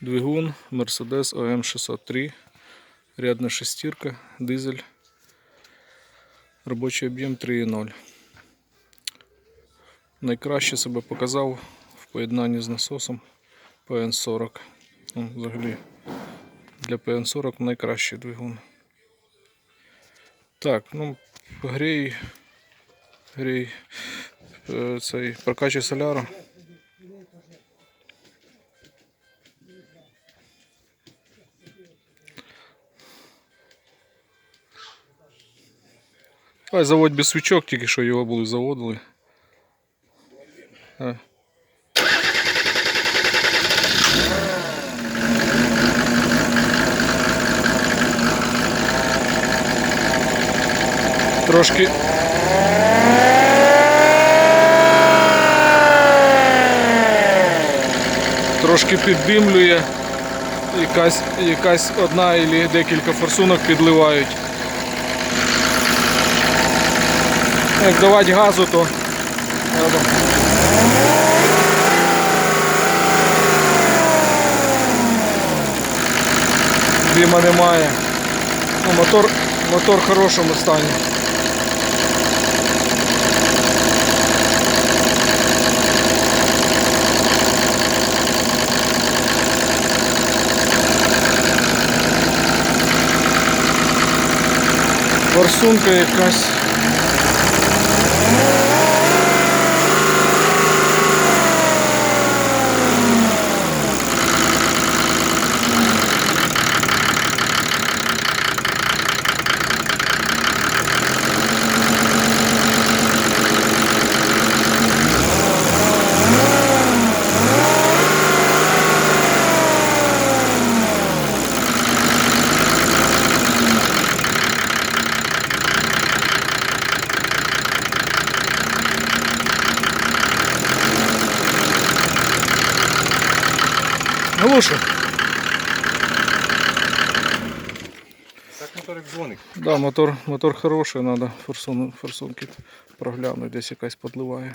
Двигун Mercedes OM 603. Рядна шестірка, дизель. Робочий об'єм 3,0. Найкраще себе показав в поєднанні з насосом PN40. Ну, взагалі для PN40 найкращий двигун. Так, ну, грій, грій е, цей прокачує соляру. Ай, заводь без свічок, тільки що його були заводили. Трошки. Трошки піддимлює. Якась, якась одна або декілька форсунок підливають. Як давати газу, то. Дима немає. Ну, мотор, мотор в хорошому стані. Форсунка якась. Глушу. Так моторик дзвоник. Да, мотор, мотор хороший, треба форсун, форсунки проглянути, десь якась подливає.